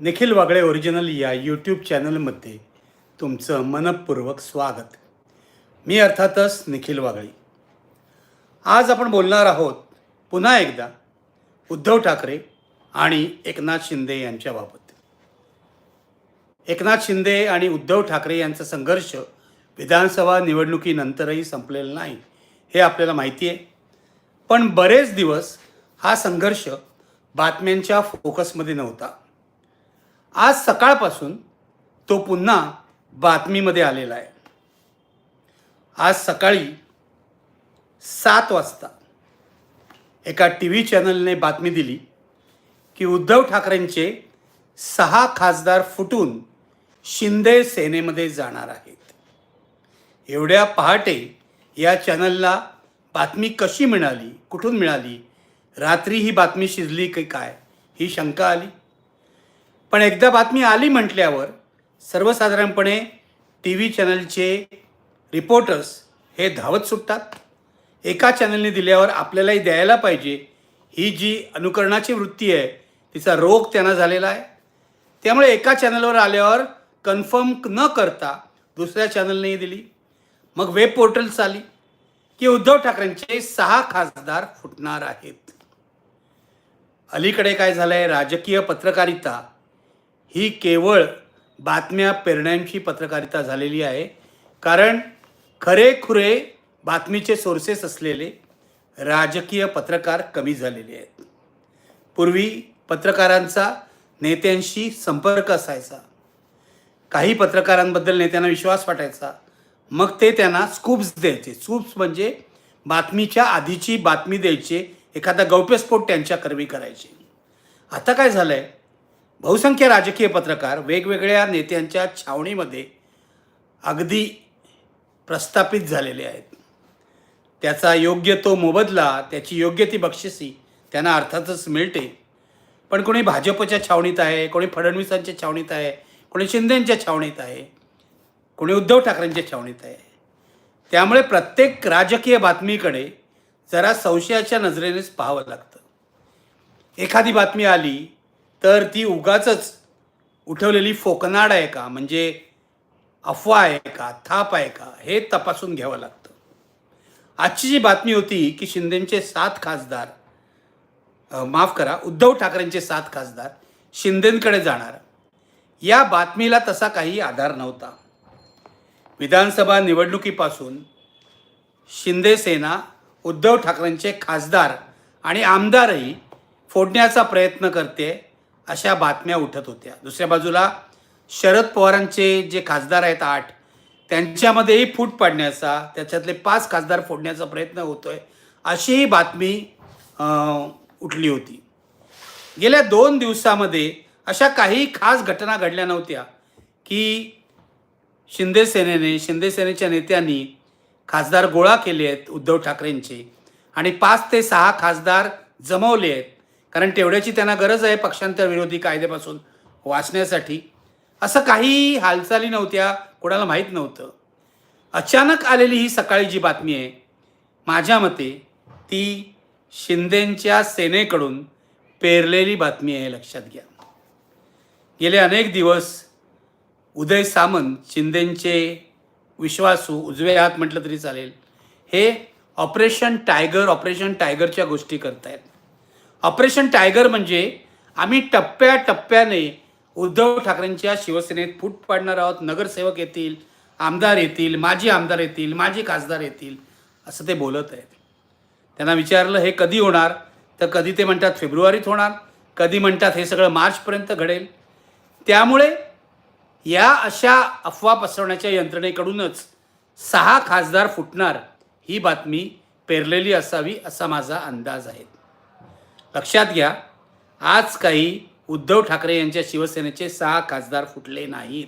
Nikhil Wagle original या YouTube चॅनलमध्ये तुमचं मनपूर्वक स्वागत. मी अर्थातच निखिल वागळे. आज आपण बोलणार आहोत पुन्हा एकदा उद्धव ठाकरे आणि एकनाथ शिंदे यांच्याबाबत एकनाथ शिंदे आणि उद्धव ठाकरे यांचा संघर्ष विधानसभा निवडणुकीनंतरही संपलेला नाही हे आपल्याला माहिती आहे. पण बरेच दिवस हा संघर्ष बातम्यांच्या फोकसमध्ये नव्हता. आज सकाळपासून तो पुन्हा बातमीमध्ये आलेला आहे. आज सकाळी सात वाजता एका टी व्ही चॅनलने बातमी दिली की उद्धव ठाकरेंचे सहा खासदार फुटून शिंदे सेनेमध्ये जाणार आहेत. एवढ्या पहाटे या चॅनलला बातमी कशी मिळाली कुठून मिळाली रात्री ही बातमी शिजली की काय ही शंका आली? पण एकदा बातमी आली म्हटल्यावर सर्वसाधारणपणे टी व्ही चॅनलचे रिपोर्टर्स हे धावत सुटतात. एका चॅनलने दिल्यावर आपल्यालाही द्यायला पाहिजे. ही जी अनुकरणाची वृत्ती आहे तिचा रोग त्यांना झालेला आहे. त्यामुळे एका चॅनलवर आल्यावर कन्फर्म न करता दुसऱ्या चॅनलनेही दिली. मग वेब पोर्टल्स आली की उद्धव ठाकरेंचे सहा खासदार फुटणार आहेत. अलीकडे काय झालं आहे राजकीय पत्रकारिता ही केवळ बातम्या पेरण्यांची पत्रकारिता झालेली आहे. कारण खरेखुरे बातमीचे सोर्सेस असलेले राजकीय पत्रकार कमी झालेले आहेत. पूर्वी पत्रकारांचा नेत्यांशी संपर्क असायचा. काही पत्रकारांबद्दल नेत्यांना विश्वास वाटायचा. मग ते त्यांना स्कूप्स द्यायचे. स्कूप्स म्हणजे बातमीच्या आधीची बातमी द्यायचे. एखादा गौप्यस्फोट त्यांच्या कर्मी करायचे. आता काय झालं आहे बहुसंख्य राजकीय पत्रकार वेगवेगळ्या नेत्यांच्या छावणीमध्ये अगदी प्रस्थापित झालेले आहेत. त्याचा योग्य तो मोबदला त्याची योग्य ती बक्षिसी त्यांना अर्थातच मिळते. पण कोणी भाजपच्या छावणीत आहे कोणी फडणवीसांच्या छावणीत आहे कोणी शिंदेंच्या छावणीत आहे कोणी उद्धव ठाकरेंच्या छावणीत आहे. त्यामुळे प्रत्येक राजकीय बातमीकडे जरा संशयाच्या नजरेनेच पाहावं लागतं. एखादी बातमी आली तर ती उगाचच उठवलेली फोकनाड आहे का? म्हणजे अफवा आहे का? थाप आहे का? हे तपासून घ्यावं लागतं. आजची जी बातमी होती की शिंदेचे सात खासदार माफ करा उद्धव ठाकरेंचे सात खासदार शिंदेंकडे जाणार. या बातमीला तसा काही आधार नव्हता. विधानसभा निवडणुकीपासून शिंदे सेना उद्धव ठाकरेंचे खासदार आणि आमदारही फोडण्याचा प्रयत्न करते अशा बातम्या उठत होत्या. दुसऱ्या बाजूला शरद पवारांचे जे खासदार आहेत आठ त्यांच्यामध्येही फूट पाडण्याचा त्याच्यातले पाच खासदार फोडण्याचा प्रयत्न होतोय अशीही बातमी उठली होती. गेल्या दोन दिवसामध्ये अशा काही खास घटना घडल्या नव्हत्या की शिंदे सेनेने शिंदे सेनेच्या नेत्यांनी खासदार गोळा केले आहेत उद्धव ठाकरेंचे आणि पाच ते सहा खासदार जमवले आहेत. कारण तेवढ्याची त्यांना गरज आहे पक्षांतर विरोधी कायद्यापासून वाचण्यासाठी. असं काही हालचाली नव्हत्या कोणाला माहीत नव्हतं. अचानक आलेली ही सकाळी जी बातमी आहे माझ्या मते ती शिंदेंच्या सेनेकडून पेरलेली बातमी आहे लक्षात घ्या. गेले अनेक दिवस उदय सामंत शिंदेंचे विश्वासू उजवे हात म्हटलं तरी चालेल. हे ऑपरेशन टायगर ऑपरेशन टायगरच्या गोष्टी करतायत. ऑपरेशन टायगर म्हणजे आम्ही टप्प्याटप्प्याने उद्धव ठाकरेंच्या शिवसेनेत फूट पाडणार आहोत. नगरसेवक येतील आमदार येतील माजी आमदार येतील माजी खासदार येतील असं ते बोलत आहेत. त्यांना विचारलं हे कधी होणार? तर कधी ते म्हणतात फेब्रुवारीत होणार. कधी म्हणतात हे सगळं मार्चपर्यंत घडेल. त्यामुळे या अशा अफवा पसरवण्याच्या यंत्रणेकडूनच सहा खासदार फुटणार ही बातमी पेरलेली असावी असा माझा अंदाज आहे. लक्षात घ्या आज काही उद्धव ठाकरे यांच्या शिवसेनेचे सहा खासदार फुटले नाहीत.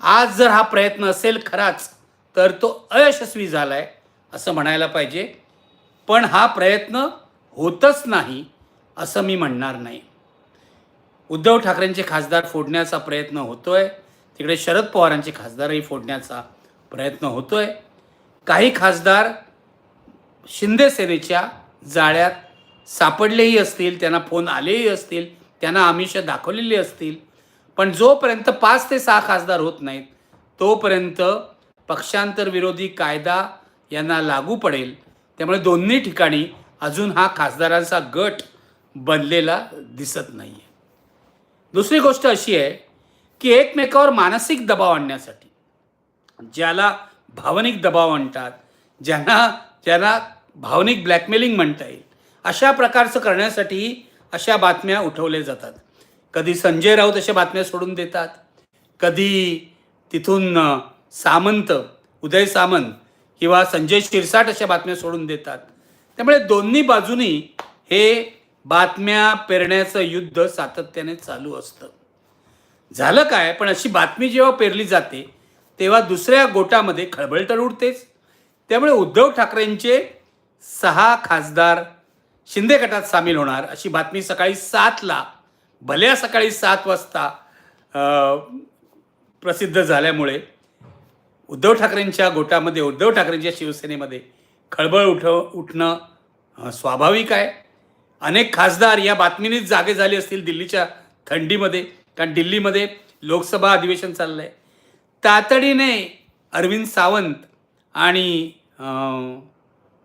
आज जर हा प्रयत्न असेल खराच तर तो अयशस्वी झाला आहे असं म्हणायला पाहिजे. पण हा प्रयत्न होतच नाही असं मी म्हणणार नाही. उद्धव ठाकरेंचे खासदार फोडण्याचा प्रयत्न होतो आहे तिकडे शरद पवारांचे खासदारही फोडण्याचा प्रयत्न होतो आहे काही खासदार शिंदे सेनेच्या जाळ्यात सापडलेही असतील त्यांना फोन आलेही असतील त्यांना आमिष दाखवलेली असतील. पण जोपर्यंत पाच ते सहा खासदार होत नाहीत तोपर्यंत पक्षांतर विरोधी कायदा यांना लागू पडेल. त्यामुळे दोन्ही ठिकाणी अजून हा खासदारांचा गट बनलेला दिसत नाही आहे दुसरी गोष्ट अशी आहे की एकमेकावर मानसिक दबाव आणण्यासाठी ज्याला भावनिक दबाव म्हणतात ज्यांना ज्यांना भावनिक ब्लॅकमेलिंग म्हणता येईल अशा प्रकारचं करण्यासाठी अशा बातम्या उठवल्या जातात. कधी संजय राऊत अशा बातम्या सोडून देतात. कधी तिथून सामंत उदय सामंत किंवा संजय शिरसाट अशा बातम्या सोडून देतात. त्यामुळे दोन्ही बाजूनी हे बातम्या पेरण्याचं युद्ध सातत्याने चालू असतं. झालं काय? पण अशी बातमी जेव्हा पेरली जाते तेव्हा दुसऱ्या गोटामध्ये खळबळ तर उडतेच. त्यामुळे उद्धव ठाकरेंचे सहा खासदार शिंदे गटात सामील होणार अशी बातमी सकाळी सातला भल्या सकाळी सात वाजता प्रसिद्ध झाल्यामुळे उद्धव ठाकरेंच्या गोटामध्ये उद्धव ठाकरेंच्या शिवसेनेमध्ये खळबळ उठव उठणं स्वाभाविक आहे. अनेक खासदार या बातमीनेच जागे झाले असतील दिल्लीच्या थंडीमध्ये कारण दिल्लीमध्ये लोकसभा अधिवेशन चाललं आहे तातडीने अरविंद सावंत आणि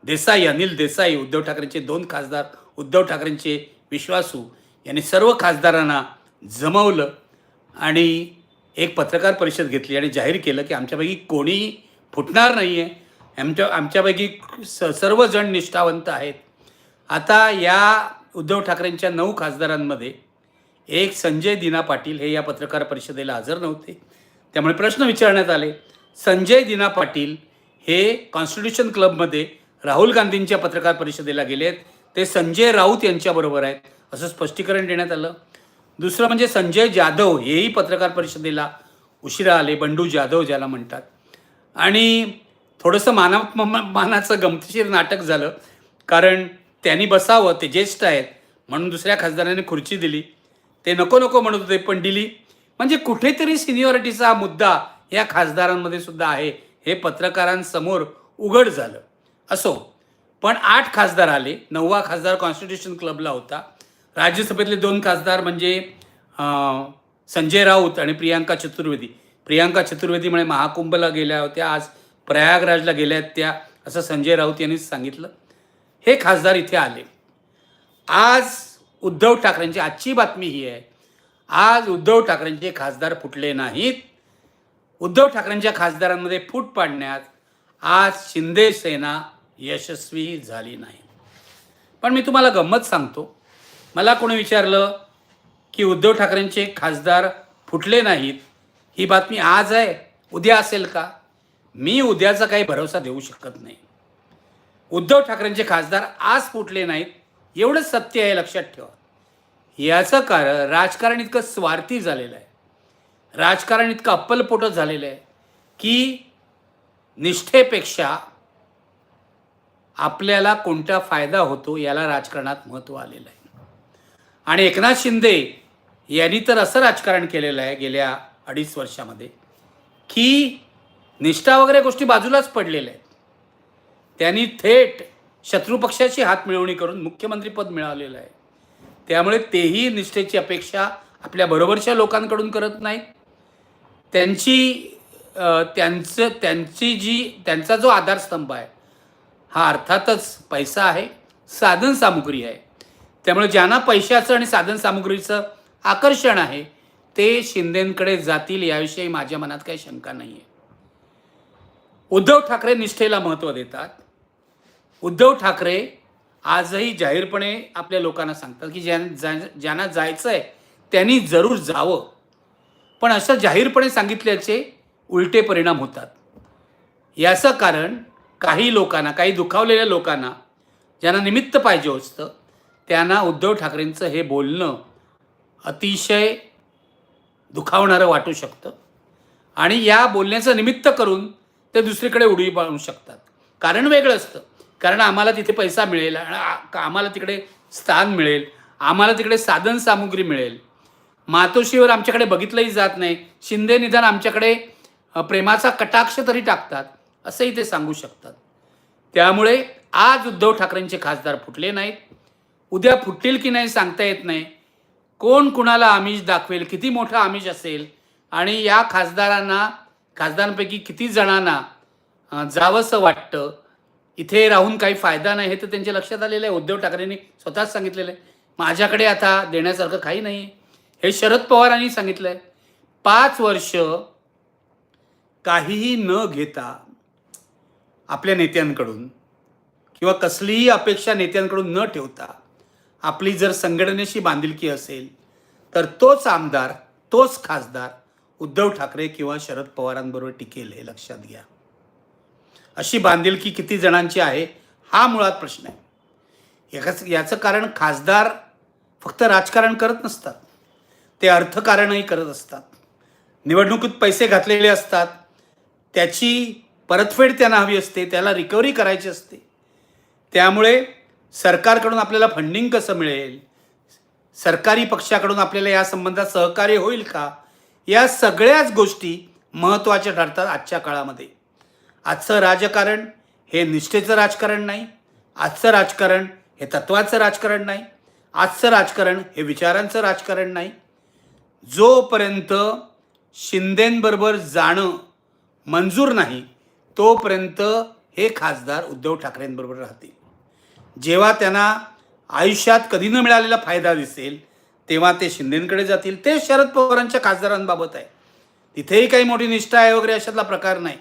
देसाई अनिल देसाई उद्धव ठाकरेंचे दोन खासदार उद्धव ठाकरेंचे विश्वासू यांनी सर्व खासदारांना जमवलं आणि एक पत्रकार परिषद घेतली आणि जाहीर केलं की आमच्यापैकी कोणीही फुटणार नाही आहे आमच्या आमच्यापैकी स सर्वजण निष्ठावंत आहेत. आता या उद्धव ठाकरेंच्या नऊ खासदारांमध्ये एक संजय दिना पाटील हे या पत्रकार परिषदेला हजर नव्हते. त्यामुळे प्रश्न विचारण्यात आले. संजय दिना पाटील हे कॉन्स्टिट्यूशन क्लबमध्ये राहुल गांधींच्या पत्रकार परिषदेला गेलेत. ते संजय राऊत यांच्याबरोबर आहेत. असं स्पष्टीकरण देण्यात आलं. दुसरं म्हणजे संजय जाधव हेही पत्रकार परिषदेला उशिरा आले. बंडू जाधव ज्याला म्हणतात. आणि थोडंसं माना म- मानाचं गमतीशीर नाटक झालं. कारण त्यांनी बसावं ते ज्येष्ठ आहेत. म्हणून दुसऱ्या खासदारांनी खुर्ची दिली. ते नको नको म्हणत होते पण दिली. म्हणजे कुठेतरी सिनियॉरिटीचा मुद्दा या खासदारांमध्ये सुद्धा आहे. हे पत्रकारांसमोर उघड झालं. असो. पण आठ खासदार आले. नववा खासदार कॉन्स्टिट्यूशन क्लबला होता. राज्यसभेतले दोन खासदार म्हणजे संजय राऊत आणि प्रियांका चतुर्वेदी. प्रियांका चतुर्वेदीमुळे महाकुंभला गेल्या होत्या. आज प्रयागराजला गेल्या आहेत त्या असं संजय राऊत यांनी सांगितलं. हे खासदार इथे आले. आज उद्धव ठाकरेंची आजची बातमी ही आहे. आज उद्धव ठाकरेंचे खासदार फुटले नाहीत. उद्धव ठाकरेंच्या खासदारांमध्ये फूट पाडण्यात आज शिंदे सेना यशस्वी झाली नाही. पण मी तुम्हाला गंमत सांगतो. मला कोणी विचारलं की उद्धव ठाकरेंचे खासदार फुटले नाहीत ही बातमी आज आहे उद्या असेल का? मी उद्याचा काही भरोसा देऊ शकत नाही. उद्धव ठाकरेंचे खासदार आज फुटले नाहीत एवढंच सत्य आहे लक्षात ठेवा. याचं कारण राजकारण इतकं स्वार्थी झालेलं आहे. राजकारण इतकं अप्पलपोटं झालेलं आहे की निष्ठेपेक्षा आपल्याला कोणता फायदा होतो याला राजकारणात महत्त्व आलेलं आहे. आणि एकनाथ शिंदे यांनी तर असं राजकारण केलेलं आहे गेल्या अडीच वर्षामध्ये की निष्ठा वगैरे गोष्टी बाजूलाच पडलेल्या आहेत. त्यांनी थेट शत्रुपक्षाची हात मिळवणी करून मुख्यमंत्रीपद मिळालेलं आहे. त्यामुळे तेही निष्ठेची अपेक्षा आपल्या बरोबरच्या लोकांकडून करत नाहीत. त्यांची त्यांचं त्यांची जी त्यांचा जो आधारस्तंभ आहे हा अर्थातच पैसा आहे साधन सामुग्री आहे. त्यामुळे ज्यांना पैशाचं आणि साधन सामुग्रीचं आकर्षण आहे ते शिंदेंकडे जातील याविषयी माझ्या मनात काही शंका नाही आहे उद्धव ठाकरे निष्ठेला महत्त्व देतात. उद्धव ठाकरे आजही जाहीरपणे आपल्या लोकांना सांगतात की ज्या ज्या- ज्यांना जायचं आहे त्यांनी जरूर जावं. पण असं जाहीरपणे सांगितल्याचे उलटे परिणाम होतात. याचं कारण काही लोकांना काही दुखावलेल्या लोकांना ज्यांना निमित्त पाहिजे असतं त्यांना उद्धव ठाकरेंचं हे बोलणं अतिशय दुखावणारं वाटू शकतं. आणि या बोलण्याचं निमित्त करून ते दुसरीकडे उडी पाडू शकतात. कारण वेगळं असतं. कारण आम्हाला तिथे पैसा मिळेल आणि आम्हाला तिकडे स्थान मिळेल आम्हाला तिकडे साधन सामुग्री मिळेल. मातोश्रीवर आमच्याकडे बघितलंही जात नाही. शिंदे निदान आमच्याकडे प्रेमाचा कटाक्ष तरी टाकतात असंही ते सांगू शकतात. त्यामुळे आज उद्धव ठाकरेंचे खासदार फुटले नाहीत. उद्या फुटतील की नाही सांगता येत नाही. कोण कुणाला आमिष दाखवेल किती मोठं आमिष असेल आणि या खासदारांना खासदारांपैकी किती जणांना जावंसं वाटतं इथे राहून काही फायदा नाही हे तर त्यांच्या लक्षात आलेलं आहे. उद्धव ठाकरेंनी स्वतःच सांगितलेलं आहे. माझ्याकडे आता देण्यासारखं काही नाही हे शरद पवारांनी सांगितलं आहे पाच वर्ष काहीही न घेता आपल्या नेत्यांकडून किंवा कसलीही अपेक्षा नेत्यांकडून न ठेवता आपली जर संघटनेशी बांधिलकी असेल तर तोच आमदार तोच खासदार उद्धव ठाकरे किंवा शरद पवारांबरोबर टिकेल हे लक्षात घ्या. अशी बांधिलकी किती जणांची आहे हा मुळात प्रश्न आहे. याच याचं कारण खासदार फक्त राजकारण करत नसतात. ते अर्थकारणही करत असतात. निवडणुकीत पैसे घातलेले असतात. त्याची परतफेड त्यांना हवी असते त्याला रिकव्हरी करायची असते. त्यामुळे सरकारकडून आपल्याला फंडिंग कसं मिळेल? सरकारी पक्षाकडून आपल्याला या संबंधात सहकार्य होईल का? या सगळ्याच गोष्टी महत्त्वाच्या ठरतात आजच्या काळामध्ये. आजचं राजकारण हे निष्ठेचं राजकारण नाही. आजचं राजकारण हे तत्वाचं राजकारण नाही. आजचं राजकारण हे विचारांचं राजकारण नाही. जोपर्यंत शिंदेंबरोबर जाणं मंजूर नाही तोपर्यंत हे खासदार उद्धव ठाकरेंबरोबर राहतील. जेव्हा त्यांना आयुष्यात कधी न मिळालेला फायदा दिसेल तेव्हा ते शिंदेंकडे जातील. ते शरद पवारांच्या खासदारांबाबत आहे. तिथेही काही मोठी निष्ठा आहे वगैरे अशातला प्रकार नाही.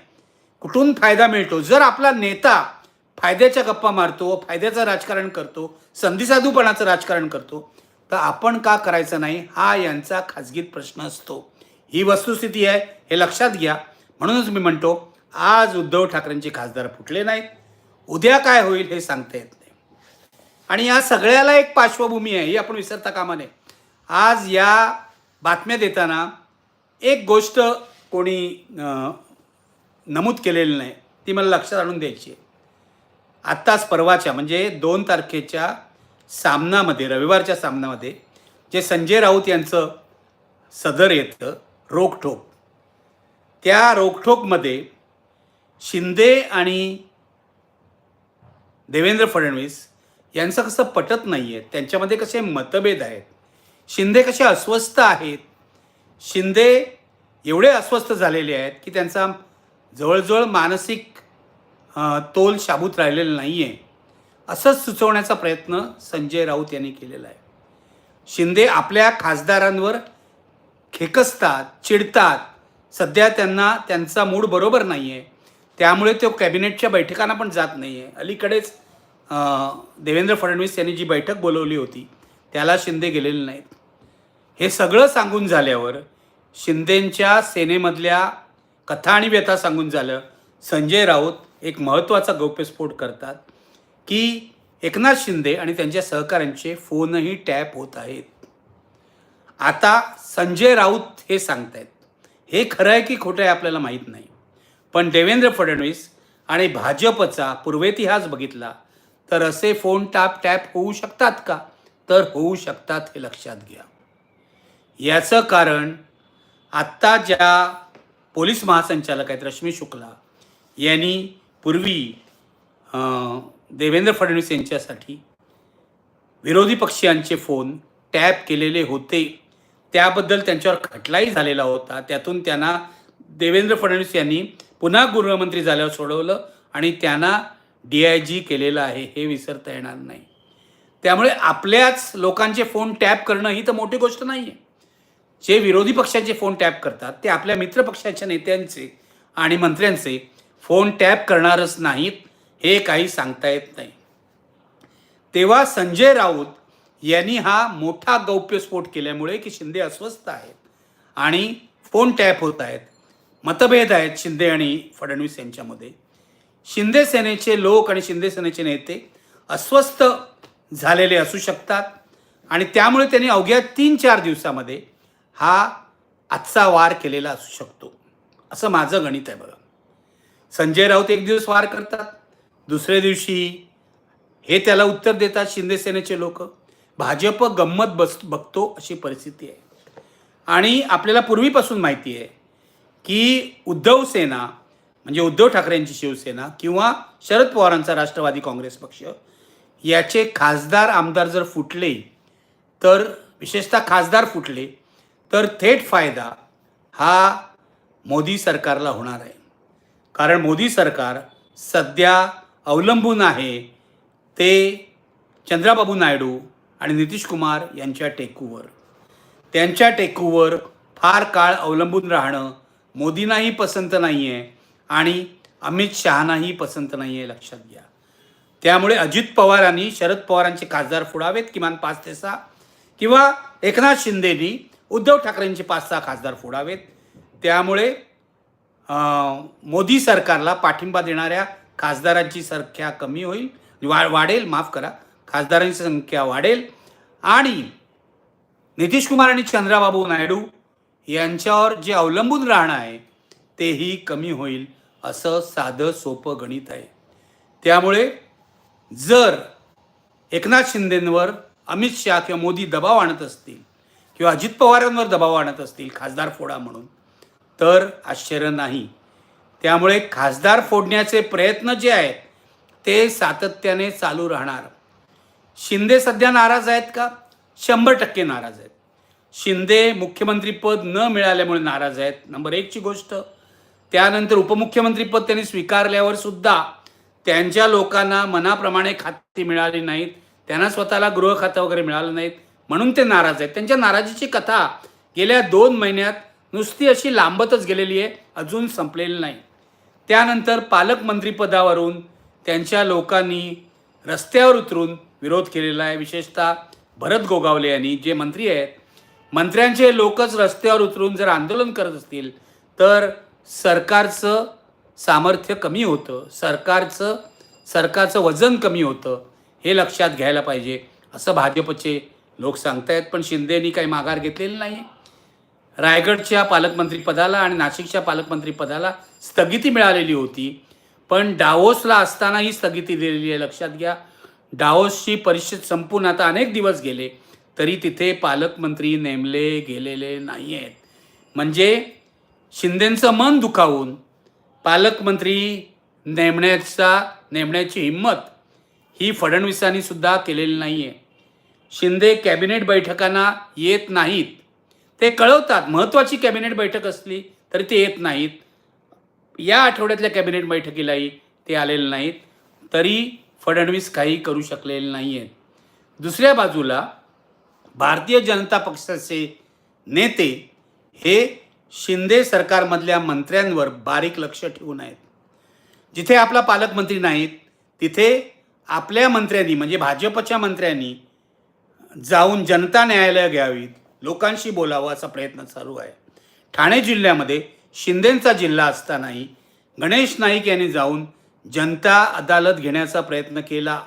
कुठून फायदा मिळतो? जर आपला नेता फायद्याच्या गप्पा मारतो फायद्याचं राजकारण करतो संधीसाधूपणाचं राजकारण करतो तर आपण का करायचं नाही? हा यांचा खाजगीत प्रश्न असतो. ही वस्तुस्थिती आहे हे लक्षात घ्या. म्हणूनच मी म्हणतो आज उद्धव ठाकरेंचे खासदार फुटले नाहीत. उद्या काय होईल हे सांगता येत नाही. आणि या सगळ्याला एक पार्श्वभूमी आहे ही आपण विसरता कामा नये. आज या बातम्या देताना एक गोष्ट कोणी नमूद केलेली नाही ती मला लक्षात आणून द्यायची आहे. आत्ताच परवाच्या म्हणजे दोन तारखेच्या सामनामध्ये रविवारच्या सामनामध्ये जे संजय राऊत यांचं सदर येतं रोखठोक त्या रोखठोकमध्ये शिंदे आणि देवेंद्र फडणवीस यांचं कसं पटत नाही आहे त्यांच्यामध्ये कसे मतभेद आहेत शिंदे कसे अस्वस्थ आहेत शिंदे एवढे अस्वस्थ झालेले आहेत की त्यांचा जवळजवळ मानसिक तोल शाबूत राहिलेला नाही आहे असंच सुचवण्याचा प्रयत्न संजय राऊत यांनी केलेला आहे. शिंदे आपल्या खासदारांवर खेकसतात चिडतात सध्या त्यांना त्यांचा मूड बरोबर नाही आहे त्यामुळे तो कॅबिनेटच्या बैठकांना पण जात नाही आहे अलीकडेच देवेंद्र फडणवीस यांनी जी बैठक बोलवली होती त्याला शिंदे गेलेले नाहीत. हे सगळं सांगून झाल्यावर शिंदेंच्या सेनेमधल्या कथा आणि व्यथा सांगून झालं संजय राऊत एक महत्त्वाचा गौप्यस्फोट करतात की एकनाथ शिंदे आणि त्यांच्या सहकाऱ्यांचे फोनही टॅप होत आहेत. आता संजय राऊत हे सांगतायत. हे खरं आहे की खोटं आहे आपल्याला माहीत नाही. पण देवेंद्र फडणवीस आणि भाजपचा पूर्वेतिहास बघितला तर असे फोन टॅप टॅप होऊ शकतात का? तर होऊ शकतात हे लक्षात घ्या. याचं कारण आत्ता ज्या पोलीस महासंचालक आहेत रश्मी शुक्ला यांनी पूर्वी देवेंद्र फडणवीस यांच्यासाठी विरोधी पक्षीयांचे फोन टॅप केलेले होते. त्याबद्दल त्यांच्यावर खटलाही झालेला होता. त्यातून त्यांना देवेंद्र फडणवीस यांनी पुन्हा गृहमंत्री झाल्यावर सोडवलं आणि त्यांना डी आय जी केलेलं आहे हे विसरता येणार नाही. त्यामुळे आपल्याच लोकांचे फोन टॅप करणं ही तर मोठी गोष्ट नाही आहे जे विरोधी पक्षाचे फोन टॅप करतात ते आपल्या मित्रपक्षाच्या नेत्यांचे आणि मंत्र्यांचे फोन टॅप करणारच नाहीत हे काही सांगता येत नाही. तेव्हा संजय राऊत यांनी हा मोठा गौप्यस्फोट केल्यामुळे की शिंदे अस्वस्थ आहेत आणि फोन टॅप होत आहेत मतभेद आहेत शिंदे आणि फडणवीस यांच्यामध्ये. शिंदे सेनेचे लोक आणि शिंदे सेनेचे नेते अस्वस्थ झालेले असू शकतात आणि त्यामुळे त्यांनी अवघ्या तीन चार दिवसामध्ये हा आजचा वार केलेला असू शकतो. असं माझं गणित आहे बघा. संजय राऊत एक दिवस वार करतात दुसऱ्या दिवशी हे त्याला उत्तर देतात शिंदे सेनेचे लोक. भाजप गंमत बस बघतो अशी परिस्थिती आहे. आणि आपल्याला पूर्वीपासून माहिती आहे की उद्धव सेना म्हणजे उद्धव ठाकरेंची शिवसेना किंवा शरद पवारांचा राष्ट्रवादी काँग्रेस पक्ष याचे खासदार आमदार जर फुटले तर विशेषतः खासदार फुटले तर थेट फायदा हा मोदी सरकारला होणार आहे. कारण मोदी सरकार सध्या अवलंबून आहे ते चंद्राबाबू नायडू आणि नितीश कुमार यांच्या टेकूवर. त्यांच्या टेकूवर फार काळ अवलंबून राहणं मोदींनाही पसंत नाही आहे आणि अमित शहानाही पसंत नाही आहे लक्षात घ्या. त्यामुळे अजित पवारांनी शरद पवारांचे खासदार फोडावेत किमान पाच ते सहा किंवा एकनाथ शिंदेनी उद्धव ठाकरेंचे पाच सहा खासदार फोडावेत. त्यामुळे मोदी सरकारला पाठिंबा देणाऱ्या खासदारांची संख्या कमी होईल. वा वाढेल माफ करा. खासदारांची संख्या वाढेल. आणि नितीश कुमार आणि चंद्राबाबू नायडू यांच्यावर जे अवलंबून राहणं आहे तेही कमी होईल असं साधं सोपं गणित आहे. त्यामुळे जर एकनाथ शिंदेंवर अमित शहा किंवा मोदी दबाव आणत असतील किंवा अजित पवारांवर दबाव आणत असतील खासदार फोडा म्हणून तर आश्चर्य नाही. त्यामुळे खासदार फोडण्याचे प्रयत्न जे आहेत ते सातत्याने चालू राहणार. शिंदे सध्या नाराज आहेत का? शंभर टक्के नाराज आहेत. शिंदे मुख्यमंत्रीपद न मिळाल्यामुळे नाराज आहेत नंबर एकची गोष्ट. त्यानंतर उपमुख्यमंत्रीपद त्यांनी स्वीकारल्यावर सुद्धा त्यांच्या लोकांना मनाप्रमाणे खाती मिळाली नाहीत. त्यांना स्वतःला गृह खातं वगैरे मिळालं नाहीत. म्हणून ते नाराज आहेत. त्यांच्या नाराजीची कथा गेल्या दोन महिन्यात नुसती अशी लांबतच गेलेली आहे अजून संपलेली नाही. त्यानंतर पालकमंत्रीपदावरून त्यांच्या लोकांनी रस्त्यावर उतरून विरोध केलेला आहे. विशेषतः भरत गोगावले यांनी जे मंत्री आहेत मंत्र्यांचे लोकच रस्त्यावर उतरून जर आंदोलन करत असतील तर सरकारचं सामर्थ्य कमी होतं. सरकारचं सरकारचं वजन कमी होतं. हे लक्षात घ्यायला पाहिजे. असं भाजपचे लोक सांगतायत पण शिंदेनी काही माघार घेतलेली नाही. रायगडच्या पालकमंत्रीपदाला आणि नाशिकच्या पालकमंत्रीपदाला स्थगिती मिळालेली होती. पण डावोसला असताना ही स्थगिती दिलेली आहे. लक्षात घ्या डाओसची परिषद संपून आता अनेक दिवस गेले तरी तिथे पालकमंत्री नेमले गेलेले नाही आहेत म्हणजे शिंदेंचं मन दुखावून पालकमंत्री नेमण्याचा नेमण्याची हिंमत ही फडणवीसांनी सुद्धा केलेली नाही आहे शिंदे कॅबिनेट बैठकांना येत नाहीत. ते कळवतात महत्त्वाची कॅबिनेट बैठक असली तरी ते येत नाहीत. या आठवड्यातल्या कॅबिनेट बैठकीलाही ते आलेले नाहीत. तरी फडणवीस काही करू शकलेले नाही आहेत दुसऱ्या बाजूला भारतीय जनता पक्षाचे नेते हे शिंदे सरकारमधल्या मंत्र्यांवर बारीक लक्ष ठेवून आहेत. जिथे आपला पालकमंत्री नाहीत तिथे आपल्या मंत्र्यांनी म्हणजे भाजपच्या मंत्र्यांनी जाऊन जनता न्यायालय घ्यावीत लोकांशी बोलावं असा प्रयत्न चालू आहे. ठाणे जिल्ह्यामध्ये शिंदेंचा जिल्हा असतानाही गणेश नाईक यांनी जाऊन जनता अदालत घेण्याचा प्रयत्न केला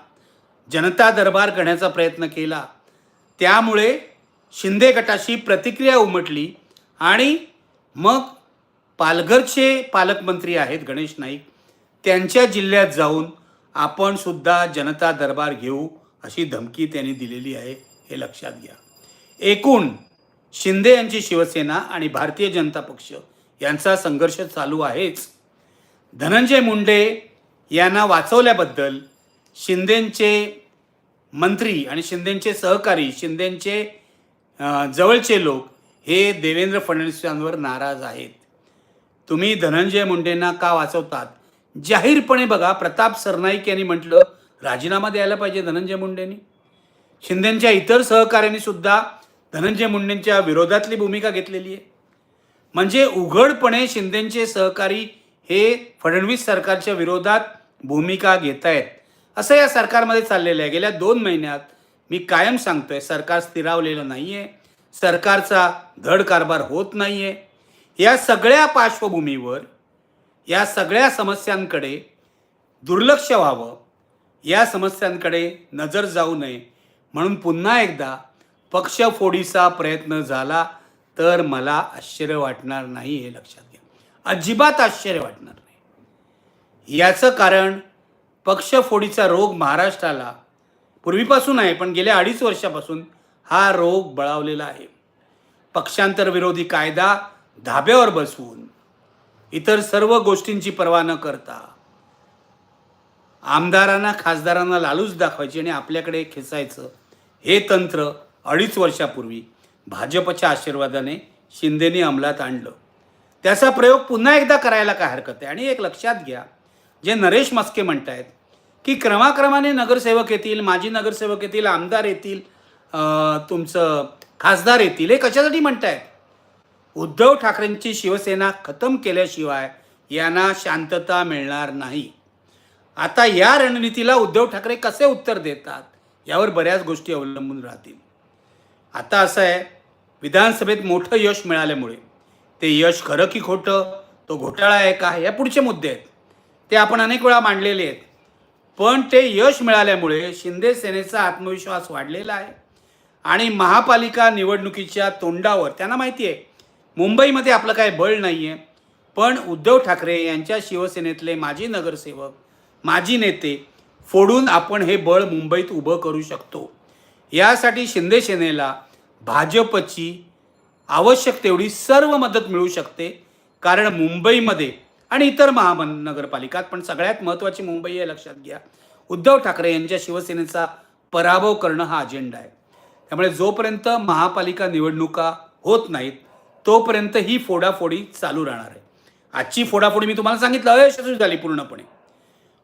जनता दरबार करण्याचा प्रयत्न केला. त्यामुळे शिंदे गटाशी प्रतिक्रिया उमटली आणि मग पालघरचे पालकमंत्री आहेत गणेश नाईक त्यांच्या जिल्ह्यात जाऊन आपण सुद्धा जनता दरबार घेऊ अशी धमकी त्यांनी दिलेली आहे हे लक्षात घ्या. एकूण शिंदे यांची शिवसेना आणि भारतीय जनता पक्ष यांचा संघर्ष चालू आहेच. धनंजय मुंडे यांना वाचवल्याबद्दल शिंदेंचे मंत्री आणि शिंदेंचे सहकारी शिंदेंचे जवळचे लोक हे देवेंद्र फडणवीसांवर नाराज आहेत. तुम्ही धनंजय मुंडेंना का वाचवतात? जाहीरपणे बघा प्रताप सरनाईक यांनी म्हटलं राजीनामा द्यायला पाहिजे धनंजय मुंडेंनी. शिंदेंच्या इतर सहकाऱ्यांनी सुद्धा धनंजय मुंडेंच्या विरोधातली भूमिका घेतलेली आहे. म्हणजे उघडपणे शिंदेंचे सहकारी हे फडणवीस सरकारच्या विरोधात भूमिका घेत आहेत असं या सरकारमध्ये चाललेलं आहे. गेल्या दोन महिन्यात मी कायम सांगतोय सरकार स्थिरावलेलं नाही आहे सरकारचा धड कारभार होत नाही आहे या सगळ्या पार्श्वभूमीवर या सगळ्या समस्यांकडे दुर्लक्ष व्हावं. या समस्यांकडे नजर जाऊ नये. म्हणून पुन्हा एकदा पक्षफोडीचा प्रयत्न झाला तर मला आश्चर्य वाटणार नाही हे लक्षात घ्या. अजिबात आश्चर्य वाटणार याचं कारण पक्षफोडीचा रोग महाराष्ट्राला पूर्वीपासून आहे पण गेल्या अडीच वर्षापासून हा रोग बळावलेला आहे. पक्षांतर विरोधी कायदा धाब्यावर बसवून इतर सर्व गोष्टींची पर्वा न करता आमदारांना खासदारांना लालूच दाखवायची आणि आपल्याकडे खेचायचं हे तंत्र अडीच वर्षापूर्वी भाजपच्या आशीर्वादाने शिंदेने अंमलात आणलं. त्याचा प्रयोग पुन्हा एकदा करायला काय हरकत आहे? आणि एक लक्षात घ्या जे नरेश मस्के आहेत की क्रमाक्रमाने नगरसेवक येतील माजी नगरसेवक येतील आमदार येतील तुमचं खासदार येतील हे कशासाठी म्हणतायत? उद्धव ठाकरेंची शिवसेना खतम केल्याशिवाय यांना शांतता मिळणार नाही. आता या रणनीतीला उद्धव ठाकरे कसे उत्तर देतात यावर बऱ्याच गोष्टी अवलंबून राहतील. आता असं आहे विधानसभेत मोठं यश मिळाल्यामुळे ते यश खरं की खोटं तो घोटाळा आहे का या पुढचे मुद्दे आहेत. ते आपण अनेक वेळा मांडलेले आहेत. पण ते यश मिळाल्यामुळे शिंदे सेनेचा आत्मविश्वास वाढलेला आहे. आणि महापालिका निवडणुकीच्या तोंडावर त्यांना माहिती आहे मुंबईमध्ये आपलं काय बळ नाही आहे पण उद्धव ठाकरे यांच्या शिवसेनेतले माजी नगरसेवक माजी नेते फोडून आपण हे बळ मुंबईत उभं करू शकतो. यासाठी शिंदे सेनेला भाजपची आवश्यक तेवढी सर्व मदत मिळू शकते. कारण मुंबईमध्ये आणि इतर महानगरपालिकात. पण सगळ्यात महत्त्वाची मुंबई आहे लक्षात घ्या. उद्धव ठाकरे यांच्या शिवसेनेचा पराभव करणं हा अजेंडा आहे. त्यामुळे जोपर्यंत महापालिका निवडणुका होत नाहीत तोपर्यंत ही फोडाफोडी चालू राहणार आहे. आजची फोडाफोडी मी तुम्हाला सांगितलं अयशस्वी झाली पूर्णपणे.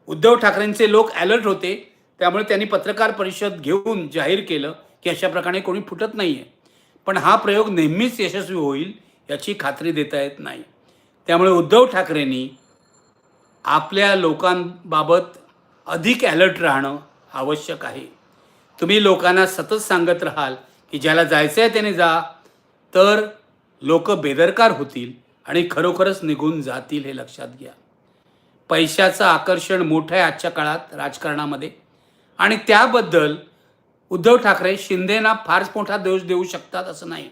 उद्धव ठाकरेंचे लोक अलर्ट होते त्यामुळे त्यांनी पत्रकार परिषद घेऊन जाहीर केलं की अशा प्रकारे कोणी फुटत नाही आहे पण हा प्रयोग नेहमीच यशस्वी होईल याची खात्री देता येत नाही. त्यामुळे उद्धव ठाकरेंनी आपल्या लोकांबाबत अधिक अलर्ट राहणं आवश्यक आहे. तुम्ही लोकांना सतत सांगत राहाल की ज्याला जायचं आहे त्याने जा तर लोक बेदरकार होतील आणि खरोखरच निघून जातील हे लक्षात घ्या. पैशाचं आकर्षण मोठं आहे आजच्या काळात राजकारणामध्ये आणि त्याबद्दल उद्धव ठाकरे शिंदेना फारच मोठा दोष देऊ शकतात असं नाही.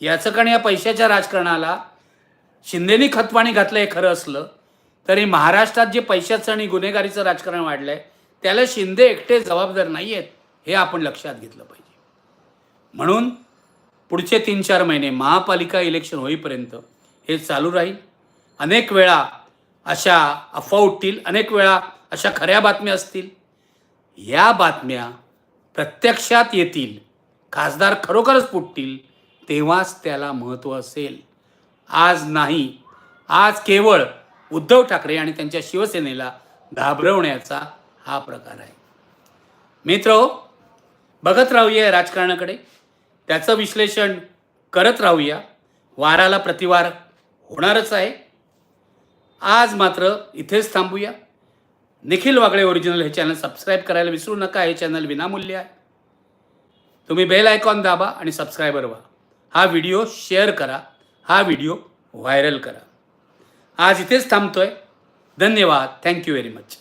याचं कारण या पैशाच्या राजकारणाला शिंदेनी खतपाणी घातलं हे खरं असलं तरी महाराष्ट्रात जे पैशाचं आणि गुन्हेगारीचं राजकारण वाढलं आहे त्याला शिंदे एकटे जबाबदार नाही आहेत हे आपण लक्षात घेतलं पाहिजे. म्हणून पुढचे तीन चार महिने महापालिका इलेक्शन होईपर्यंत हे चालू राहील. अनेक वेळा अशा अफवा उठतील अनेक वेळा अशा खऱ्या बातम्या असतील. या बातम्या प्रत्यक्षात येतील खासदार खरोखरच फुटतील तेव्हाच त्याला महत्त्व असेल. आज नाही. आज केवळ उद्धव ठाकरे आणि त्यांच्या शिवसेनेला घाबरवण्याचा हा प्रकार आहे. मित्र बघत राहूया राजकारणाकडे. त्याचं विश्लेषण करत राहूया. वाराला प्रतिवार होणारच आहे. आज मात्र इथेच थांबूया. निखिल वागळे ओरिजिनल हे चॅनल सबस्क्राईब करायला विसरू नका. हे चॅनल विनामूल्य आहे. तुम्ही बेल आयकॉन दाबा आणि सबस्क्रायबर व्हा. हा व्हिडिओ शेअर करा. हा व्हिडिओ व्हायरल करा. आज इथेच थांबतोय. धन्यवाद. Thank you very much